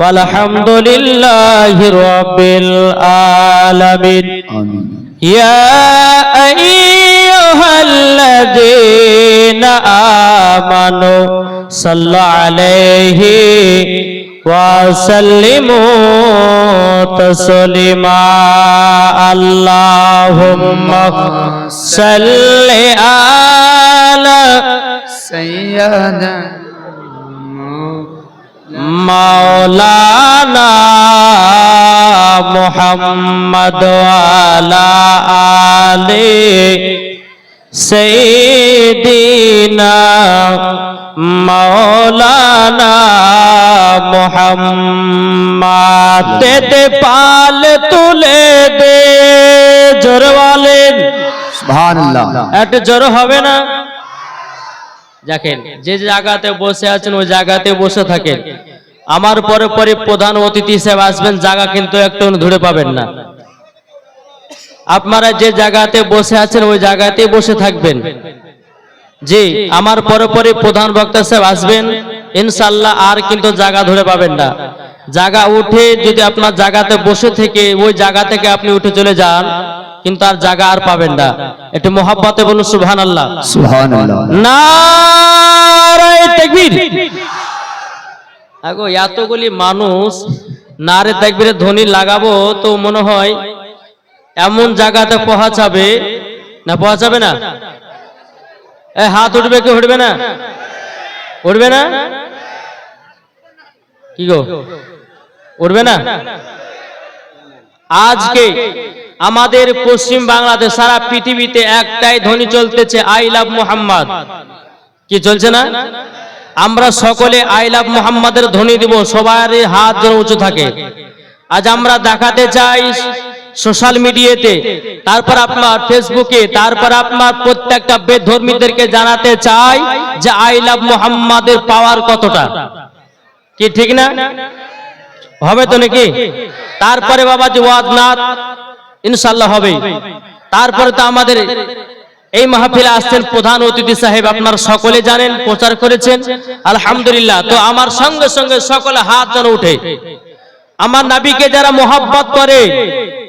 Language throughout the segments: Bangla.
والحمد لله رب العالمين. يا أيها الذين آمنوا صلى عليه وسلموا تسليما. اللهم صل على سيدنا مولانا محمد وعلى آل سيدنا مولانا محمد তেতে পাল তুলে দে জোর বলেন সুবহানাল্লাহ একটা জোর হবে না দেখেন যে জায়গাতে বসে আছেন ওই জায়গাতে বসে থাকেন আমার পরে পরে প্রধান অতিথি হিসেবে আসবেন জায়গা কিন্তু একটু ধরে পাবেন না। আপনারা যে জায়গাতে বসে আছেন ওই জায়গাতেই বসে থাকবেন। জি আমার পরে পরে প্রধান বক্তা সাহেব আসবেন ইনশাল্লাহ আর কিন্তু জায়গা ধরে পাবেন না। জায়গা উঠে যদি আপনার জায়গাতে বসে থেকে ওই জায়গা থেকে আপনি উঠে চলে যান কিন্তু আর জায়গা আর পাবেন না। একটু মোহাব্বতে বলুন সুবহান আল্লাহ নারায় তাকবীর। আগো, এতগুলি মানুষ নারে তাকবীরের ধ্বনি লাগাবো, তো মনে হয় এমন জায়গাতে পৌঁছাবে না পৌঁছাবে না? এ, হাত উঠবে কি উঠবে না? উঠবে না? কি গো? উঠবে না? আজকে আমাদের পশ্চিম বাংলাদেশ, সারা পৃথিবীতে একটাই ধ্বনি চলতেছে, আই লাভ মোহাম্মদ। কি চলছে না? আমরা সকলে আই লাভ মোহাম্মদের ধ্বনি দিব সবার হাত যেন উঁচু থাকে। আজ আমরা দেখাতে চাই সোশ্যাল মিডিয়াতে, তারপর আপনার ফেসবুকে, তারপর আপনার প্রত্যেকটা বেধর্মীদেরকে জানাতে চাই যে আই লাভ মোহাম্মদের পাওয়ার কতটা। কি ঠিক না? হবে তো নাকি? তারপরে বাবা যে ওয়াদনাথ ইনশাল্লাহ হবে। তারপরে তো আমাদের এই মাহফিলে আসছেন প্রধান অতিথি সাহেব আপনার সকলে জানেন প্রচার করেছেন। আলহামদুলিল্লাহ তো আমার সঙ্গে সঙ্গে সকলে হাত যেন উঠে। আমার নাবিকে যারা মোহাব্বত করে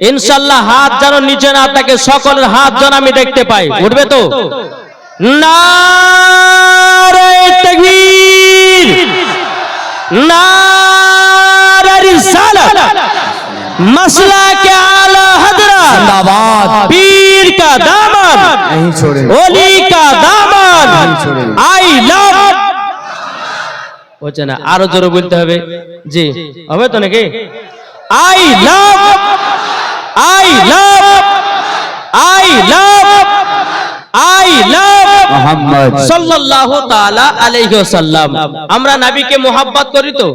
ইনশাল্লাহ হাত যেন নিচে না থাকে সকলের হাত যেন আমি দেখতে পাই। উঠবে তো? না মশলা কে আলা হজরত के आला हजरत जिंदाबाद पीर का दामन नहीं छोड़े ओली का दामन छोड़े। आई लव হচ্ছে না আরো জোরে বলতে হবে জি হবে তো নাকি I love I love I love I love Mohammad সাল্লাল্লাহু তাআলা আলাইহি ওয়াসাল্লাম আমরা নবীকে মোহাব্বত করি তো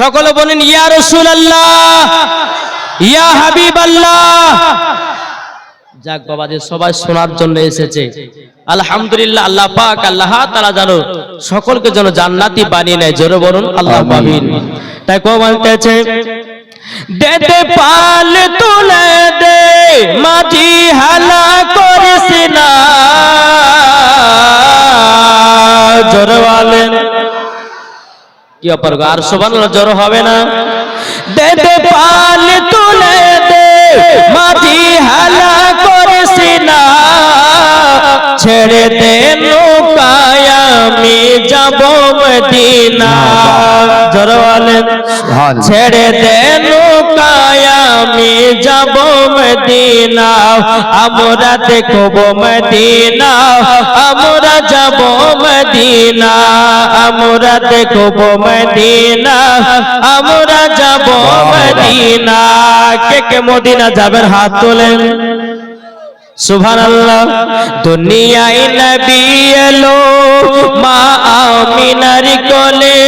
সকলে বলেন ইয়া রাসূলুল্লাহ ইয়া হাবিবাল্লাহ যাক বাবা যে সবাই শোনার জন্য এসেছে। আলহামদুলিল্লাহ আল্লাহ পাক আল্লাহ তাআলা জানো সকলকে যেন জান্নাতি বানিয়ে নেয়। জোরে বলুন আল্লাহ আমিন। তাই কো বলতেছে দেতে পাল তুলে দে মাঝি হালা করিস না। জোরে বলেন। কি অপার? আর সবান জ্বর হবে না? দে দে পাল তুলে দে মাঝি ছেড়ে দে নৌকায় আমি যাব মদিনা। জ্বর বলেন ছেড়ে দে নৌকায় আমি যাব মদিনা। আমরা দেখব মদিনা আমরা যাব মদিনা। আমরা দেখব মদিনা আমরা যাব মদিনা। কে কে মদিনা যাবেন হাত তোলেন? সুবহানাল্লাহ। দুনিয়ায় নবী এলো, মা আমিনার কোলে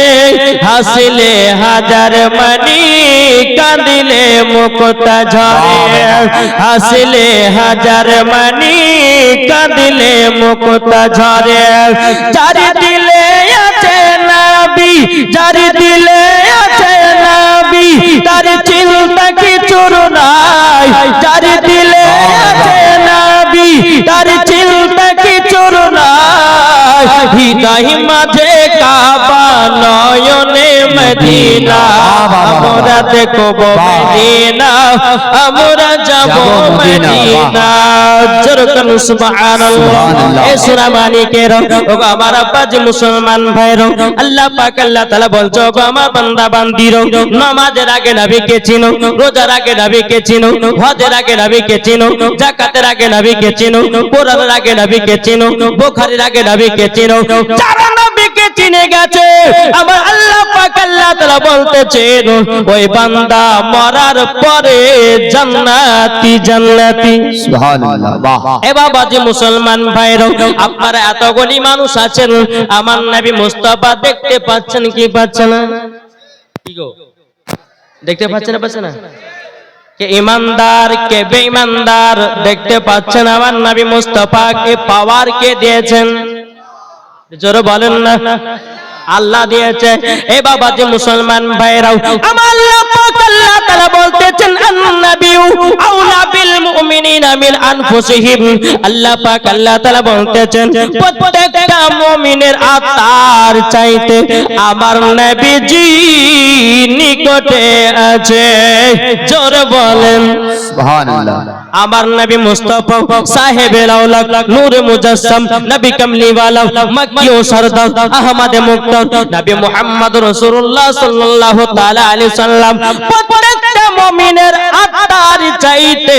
হাসলে হাজার মানি, কাঁদিলে মুক্তা ঝরে হাসলে হাজার মানি, কাঁদিলে মুক্তা ঝরে যার দিলে আছে নবী যার দিলে আছে নবী, তার চিন্তা কিছুর নাই। তার দিলে আছে নবী তার চিন্তা কিছুর নাই? হৃদয় মাঝে কাবা নয়নে মদিনা আমরা দেখব মদিনা আমরা যাব মদিনা। জরকান সুবহানাল্লাহ। এ সূরা মালিকের ও আমার আব্বাজি মুসলমান ভাইর আল্লাহ পাক আল্লাহ তাআলা বলছো গো আমার বান্দা বান্দির নামাজের আগে নবীকে চিনো রোজার আগে নবীকে চিনো হজের আগে নবীকে চিনো যাকাতের আগে নবীকে চিনো কোরআনের আগে নবীকে চিনো বুখারীর আগে নবীকে চিনো। নবীকে চিনে গেছে। আমার আল্লাহ পাক আল্লাহ তাআলা বলতেছেন ওই বান্দা মরার পরে জান্নাতি জান্নাতি। সুবহানাল্লাহ বাহ। এ বাবাজি মুসলমান ভাইরা আপনারা এতগুলি মানুষ আছেন আমার নবী মুস্তাফা দেখতে পাচ্ছেন কি পাচ্ছেন না? কি গো? দেখতে পাচ্ছেন না পাচ্ছেন না? কে ইমানদার কে বেঈমানদার দেখতে পাচ্ছেন আমার নবী মুস্তাফা কে পাওয়ার কে দিয়েছেন? জোরে বলেন না। আল্লাহ দিয়েছে, এ বাবা যে মুসলমান ভাইরাও, আমার আল্লাহ পাক আল্লাহ তাআলা বলতেছেন, আন্নাবিউ আউলা বিল মুমিনিনা মিন আনফুসিহিম। আল্লাহ পাক আল্লাহ তাআলা বলতেছেন, প্রত্যেকটা মুমিনের আত্মার চাইতে আমার নবীজি নিকটে আছে। জোরে বলেন। সুবহানাল্লাহ। আমার নবী মুস্তাফা সাহেব লাউলাক নূর মুজাসসাম, নবী কামলিওয়ালা মক্কি ও সরদার আহমদ মুক্তার নবী মুহাম্মদ রাসূলুল্লাহ সাল্লাল্লাহু তাআলা আলাইহি সাল্লাম। প্রত্যেকটা মুমিনের আত্মার চাইতে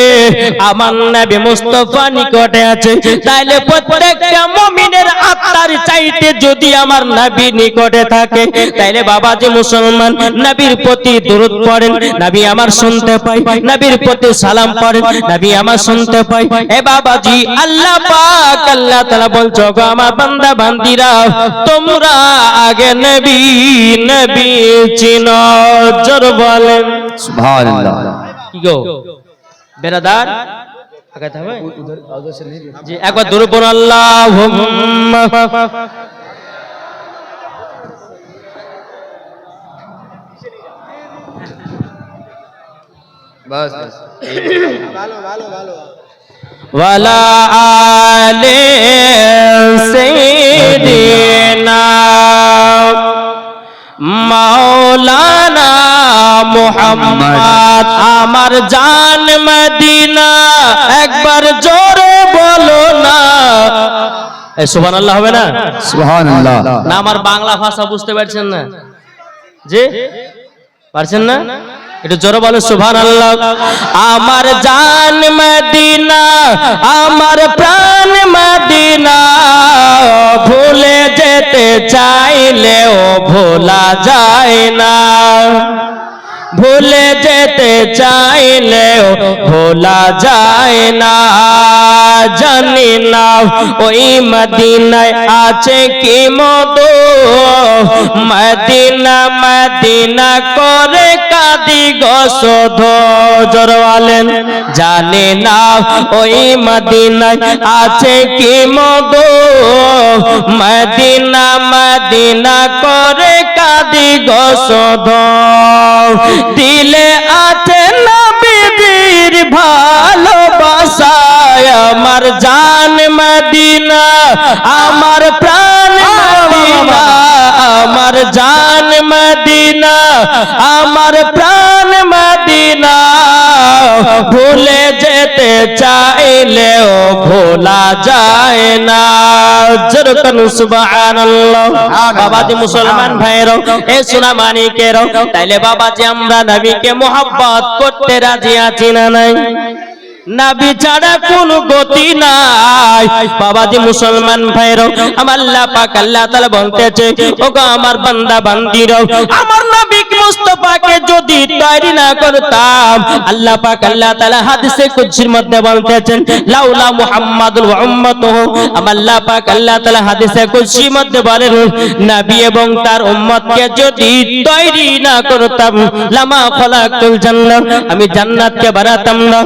আমার নবী মুস্তাফা নিকটে আছে। তাইলে প্রত্যেকটা মুমিনের আত্মার চাইতে যদি আমার নবী নিকটে থাকে, তাইলে বাবাজি মুসলমান নবীর প্রতি দরুদ পড়েন, নবী আমার শুনতে পাই নবীর প্রতি সালাম পড়েন, নবী আমার শুনতে পাই এ বাবাজি, আল্লাহ পাক, আল্লাহ তাআলা বলছো গো আমার বান্দা, বান্দিরা, তোমরা আগে নবী নবী চিনো জোর বলেন। সুবহানাল্লাহ। কি গো? বেরাদার আগাতে হবে জি একবার দূরে পড়ো আল্লাহুম্মা। বাস বাস। ওয়ালা আলে সাইয়্যিদিনা মাওলানা মুহাম্মদ। আমার জান মদিনা একবার জোরে বলো না। এ সুবহানাল্লাহ হবে না? সুবহানাল্লাহ। না আমার বাংলা ভাষা বুঝতে পারছেন না। জি? পারছেন না? একটু জোরে বলো সুভান আল্লাহ আমার জান মদিনা আমার প্রাণ মদিনা ভুলে যেতে চাইলেও ভোলা যায় না। ভুলে যেতে চাইলেও ভোলা যায় না। জানি না ওই মদিনায় আছে কি মধু। মদিনা মদিনা করে কাদি গসধ জরওয়ালেন জানি না ওই মদিনায় আছে কি মধু। মদিনা মদিনা করে কাদি গসধ দিলে আছে নবীর ভালোবাসায় আমার জান মদিনা আমার প্রাণ মদিনা আমার জান মদিনা আমার প্রাণ মদিনা ভুলে যেতে চাইলেও ভোলা যায় না। যেরকম সুবহানাল্লাহ। বাবাজি মুসলমান ভাইরাও এ সোনা মানিকেরাও তাইলে বাবাজি আমরা নবীকে মোহাব্বত করতে রাজি আছি না নাই? নাবি ছাড়া কোন গতি নাই। বাবাজি মুসলমান ভাইরাও আমার আল্লাহ পাক আল্লাহ তাআলা বলতেছে ওগো আমার বান্দা বান্দিরাও আমার মুস্তাফাকে যদি তৈরি না করতাম, আল্লাহ পাক আল্লাহ তাআলা হাদিসে কুদসির মধ্যে বলতেছেন, লাউলা মুহাম্মাদুল উম্মাতুহু। আল্লাহ পাক আল্লাহ তাআলা হাদিসে কুদসির মধ্যে বলেন, নবী এবং তার উম্মতকে যদি তৈরি না করতাম, লামা খলাকুল জান্নাত আমি জান্নাতকে না।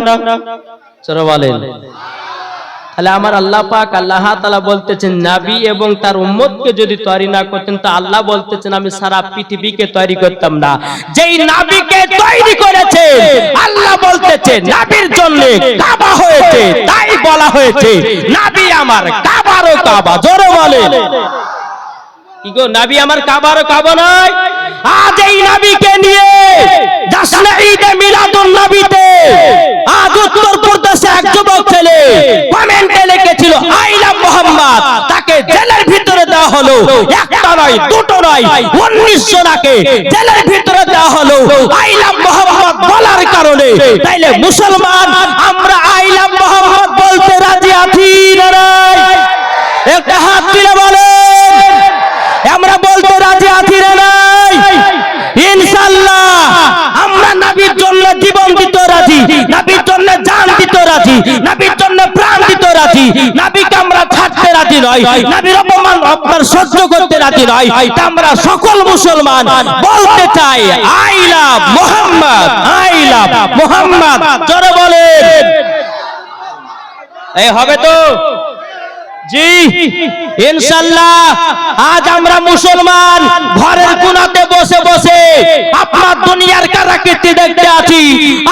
তাহলে আমার আল্লাহ পাক আল্লাহ তালা বলতেছেন, নাবি এবং তার উম্মতকে যদি তৈরি না করতেন, তা আল্লাহ বলতেছেন, আমি সারা পৃথিবীকে তৈরি করতাম না। যেই নাবিকে তৈরি করেছে, আল্লাহ বলতেছে, নাবির জন্য কাবা হয়েছে, তাই বলা হয়েছে, নাবি আমার কাবারও কাবা, জোরে বলে নাবি আমার কাবার কাবা নয় আজ এই নাবিকে নিয়ে ঈদে মিলাদুন আজ এক যুবক ছেলে কমেন্টে লিখেছিল, আই লাভ মোহাম্মদ। তাকে জেলের ভিতরে দেওয়া হলো। একটা নয় দুটো নয় উনিশ জনাকে জেলের ভিতরে দেওয়া হলো। আই লাভ মোহাম্মদ বলার কারণে তাইলে মুসলমান, আমরা আই লাভ মোহাম্মদ বলতে রাজি আছি না? একটা হাত বলেন আমরা নাই। আমরা জন্য জীবন রাজি জন্য জান রাজি জন্য প্রাণ রাজি। আমরা ছাড়তে রাজি অপমান আপনার সহ্য করতে রাজি তা আমরা সকল মুসলমান বলতে চাই, I love Mohammad, I love Mohammad. জোরে বলেন। এই হবে তো? জি, ইনশাল্লাহ, আজ আমরা মুসলমান, ঘরের কোনাতে বসে বসে আপনার দুনিয়ার কারাকীর্তি দেখতে আছি।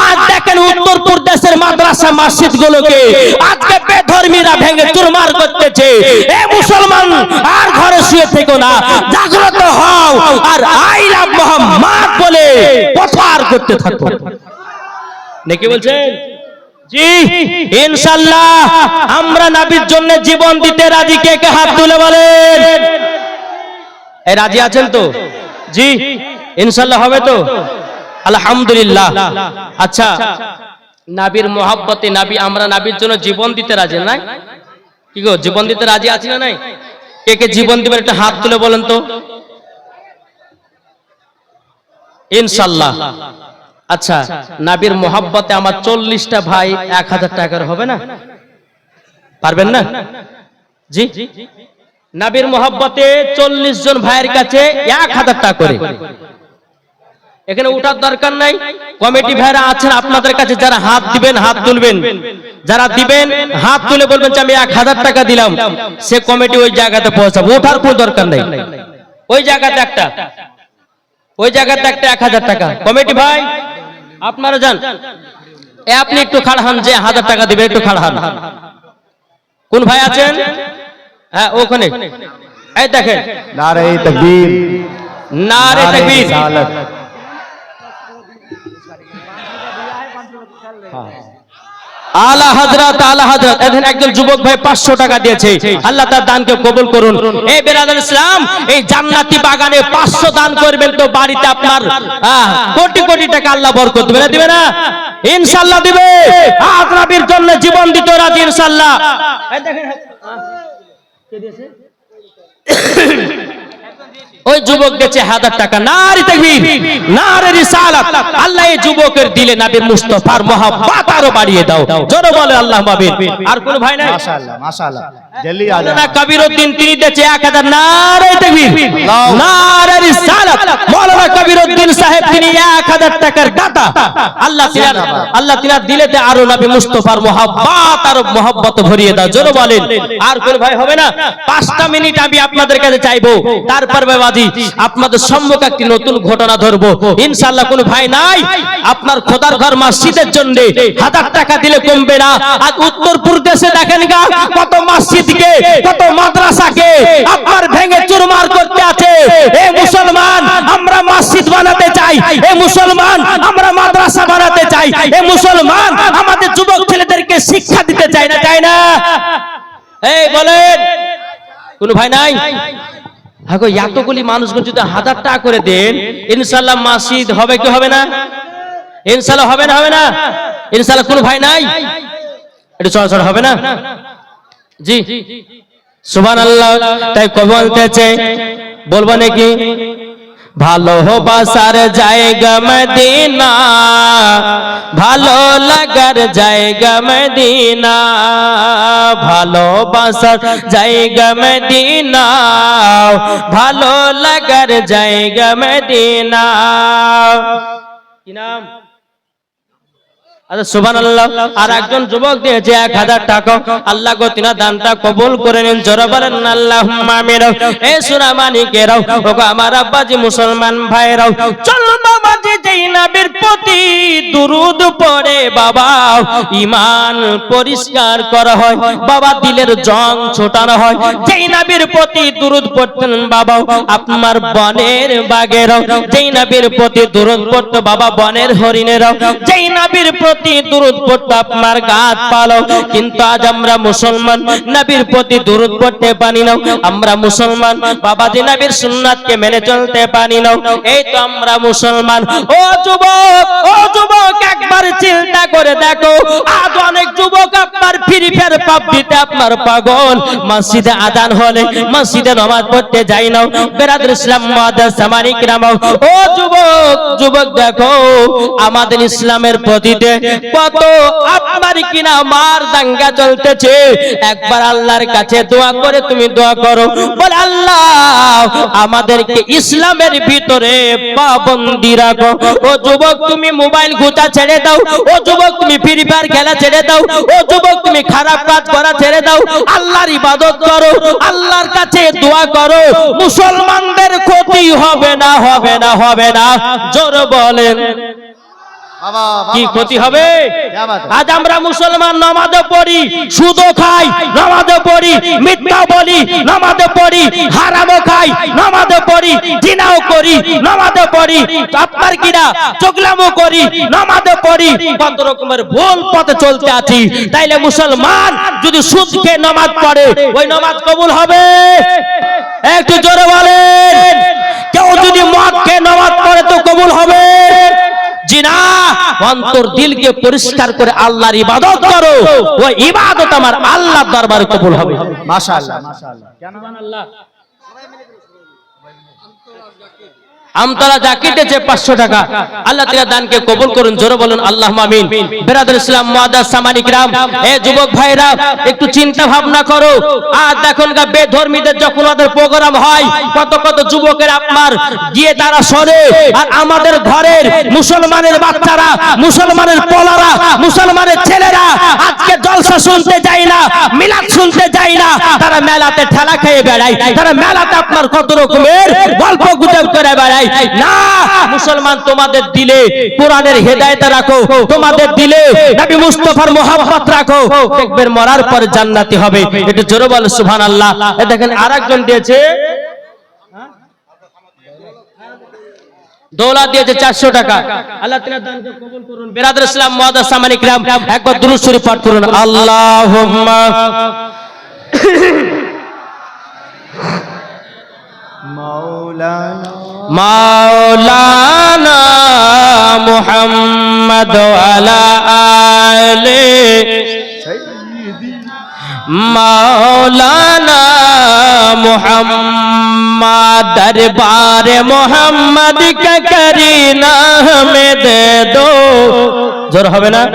আজ দেখেন উত্তর প্রদেশের মাদ্রাসা মসজিদ গুলোকে আজকে বেধর্মীরা ভেঙে চুরমার করতেছে। এ মুসলমান, আর ঘরে শুয়ে থেকো না, জাগ্রত হও, আর আই লাভ মোহাম্মদ বলে প্রচার করতে থাকো। নাকি বলছেন? জি ইনশাল্লাহ আমরা নাবির জন্য জীবন দিতে রাজি। কে কে হাত তুলে বলেন? রাজি আছেন তো? জি ইনশাল্লাহ হবে তো? আলহামদুলিল্লাহ। আচ্ছা নাবির মোহাব্বতে নাবি, আমরা নাবির জন্য জীবন দিতে রাজি নাই? কি গো, জীবন দিতে রাজি আছি না নাই? কে কে জীবন দিবেন একটা হাত তুলে বলেন তো? ইনশাল্লাহ আচ্ছা নাবির মোহাব্বতে আমার চল্লিশটা ভাই এক হাজার টাকার হবে না? পারবেন না? জি? নাবির মোহাব্বতে চল্লিশ জন ভাইয়ের কাছে এক হাজার টাকা করে। এখানে উঠার দরকার নাই। কমিটি ভাইরা আছেন আপনাদের কাছে যারা হাত দিবেন হাত তুলবেন। যারা দিবেন হাত তুলে বলবেন যে আমি এক হাজার টাকা দিলাম। সে কমিটি ওই জায়গাতে পৌঁছাবো। ওঠার কোনো দরকার নেই। ওই জায়গাতে একটা। ওই জায়গাতে একটা এক হাজার টাকা। কমিটি ভাই আপনারা যান। এ আপনি একটু খাড়া হন যে হাজার টাকা দিবে একটু খাড়া হন। কোন ভাই আছেন? হ্যাঁ ওখানে। এই দেখেন। নারে তাকবীর। নারে তাকবীর। আলা হযরত আলা হযরত। এখানে একজন যুবক ভাই 500 টাকা দিয়েছে। আল্লাহ তার দানকে কবুল করুন। এই বেরাদার ইসলাম এই জান্নাতি বাগানে 500 দান করবেন তো বাড়িতে আপনার কোটি কোটি টাকা আল্লাহ বরকত দিবে দিবে না? ইনশাআল্লাহ দিবে। আজ নবীর জন্য জীবন দিতে রাজি ইনশাআল্লাহ। এই দেখেন কে দিয়েছে? ওই যুবক চেয়ে হাজার টাকা, নারী তাকবীর, নারী রিসালাত। আল্লাহ এই যুবকের দিলে নবী মুস্তাফার মহব্বত আরও বাড়িয়ে দাও। জোরে বলে আল্লাহ মাবিন আর কোন ভাই নাই? মাশাআল্লাহ মাশাআল্লাহ। আর ভাই আপনাদের সম্মুখ একটি নতুন ঘটনা ধরবো। ইনশাল্লাহ কোন ভাই নাই। আপনার খোদার ঘর মাস শীতের জন্য হাজার টাকা দিলে কমবে না। আর উত্তর প্রদেশে দেখেন কত মাস মসজিদকে কত মাদ্রাসাকে আপনার ভেঙে চুরমার করতে আছে। এ মুসলমান আমরা মসজিদ বানাতে চাই। এ মুসলমান আমরা মাদ্রাসা বানাতে চাই। এ মুসলমান আমাদের যুবক ছেলেদেরকে শিক্ষা দিতে চাই না চাই না। এই বলেন। কোন ভাই নাই? হ্যাঁ গো, এতগুলি মানুষগুলো যদি হাজার টাকা করে দেন ইনশাল্লাহ মসজিদ হবে কি হবে না? ইনশাল্লাহ হবে না হবে না? ইনশাল্লাহ কোন ভাই নাই? একটু চড়াচড় হবে না? জি। সুবান আল্লাহ তাই কবি বলতেছে বলব নাকি? ভালোবাসার জায়গা মদিনা, ভালো লাগার জায়গা মদিনা ভালোবাসার জায়গা মদিনা, ভালো লাগার জায়গা মদিনা। কি নাম? সুবান আল্লাহ আর একজন যুবক এক হাজার টাকা। দানটা কবুল করে নিন। আল্লাহ আমার মুসলমান ভাইরাও চল বাবাজি নবীর নবীর প্রতি দুরুদ পড়ে, বাবা ইমান পরিষ্কার করা হয়, বাবা, দিলের জং ছোটানো হয়। যেই নবীর প্রতি দুরুদ পড়তেন, বাবা, আপনার বনের বাগেরাও যেই নবীর প্রতি দুরুদ পড়তো, বাবা, বনের হরিণেরাও যেই নবীর প্রতি দুরুদ পড়তো, আপনার গাছ পালো। কিন্তু আজ আমরা মুসলমান, নবীর প্রতি দুরুদ পড়তে পারি না। আমরা মুসলমান বাবা যে নবীর সুন্নাতকে মেনে চলতে পারি না। এই তো আমরা মুসলমান। ও যুবক একবার আমাদের ইসলামের প্রতিতে কত আপনার কিনা মার দাঙ্গা চলতেছে। একবার আল্লাহর কাছে দোয়া করে তুমি দোয়া করো। বলে, আল্লাহ, আমাদেরকে ইসলামের ভিতরে পাবন্দি রাখো। যুবক, তুমি মোবাইল ঘুচা ছেড়ে দাও। ও যুবক, তুমি ফ্রি ফায়ার খেলা ছেড়ে দাও। ও যুবক, তুমি খারাপ কাজ করা ছেড়ে দাও। আল্লাহর ইবাদত করো, আল্লাহর কাছে দোয়া করো। মুসলমানদের ক্ষতি হবে না হবে না হবে না। জোর বলেন। কি ক্ষতি হবে? আজ আমরা মুসলমান নামাজে পড়ি সুদও খাই নামাজে পড়ি মিথ্যা বলি নামাজে পড়ি হারামও খাই নামাজে পড়ি জিনাও করি নামাজে পড়ি। আপনার কিনা? চোখলামও করি নামাজে পড়ি। কত রকমের ভুল পথে চলতে আছি। তাইলে মুসলমান যদি সুদ খেয়ে নামাজ পড়ে ওই নামাজ কবুল হবে? একটু জোরে বলেন। কেউ যদি মদ খেয়ে নামাজ পড়ে তো কবুল হবে? জিনা অন্তর দিলকে পরিষ্কার করে আল্লাহর ইবাদত করো। ওই ইবাদত আমার আল্লাহর দরবারে কবুল হবে। মাশাআল্লাহ মাশাআল্লাহ। কেন আল্লাহ? আমতলা যা কেটেছে পাঁচশো টাকা। আল্লাহ তালা দানকে কবুল করুন, জোরে বলুন আল্লাহ মামিন বেরাদুল ইসলাম মাদার সামানিক রাম, এ যুবক ভাইরা, একটু চিন্তা ভাবনা করো। আর গা বেধর্মীদের যখন ওদের প্রোগ্রাম হয়, কত কত যুবকের আপনার গিয়ে তারা সরে আর আমাদের ঘরের মুসলমানের বাচ্চারা, মুসলমানের পোলারা, মুসলমানের ছেলেরা, আজকে জলসা শুনতে যায় না, মিলাদ শুনতে যায় না, তারা মেলাতে ঠেলা খেয়ে বেড়ায়, তারা মেলাতে আপনার কত রকমের গল্প গুজব করে বেড়ায়। নাই না মুসলমান তোমাদের দিলে কোরআনের হেদায়ত রাখো তোমাদের দিলে নবী মুস্তাফার মোহাম্মত রাখো দেখবেন মরার পর জান্নাতি হবে এটা জোরে বল সুবহানাল্লাহ এই দেখেন আরেকজন দিয়েছে দৌলা দিয়েছে চারশো টাকা আল্লাহ তিনার দানকে কবুল করুন বেরাদ ইসলাম মহাদ সামান একবার দুরুদ শরীফ পাঠ করুন আল্লাহ মাওলানা মোহাম্মদ আলে মাওলানা মোহাম্মদ দরবার মোহাম্মদ কা করিনা হমে দে দো। জোর হবে না?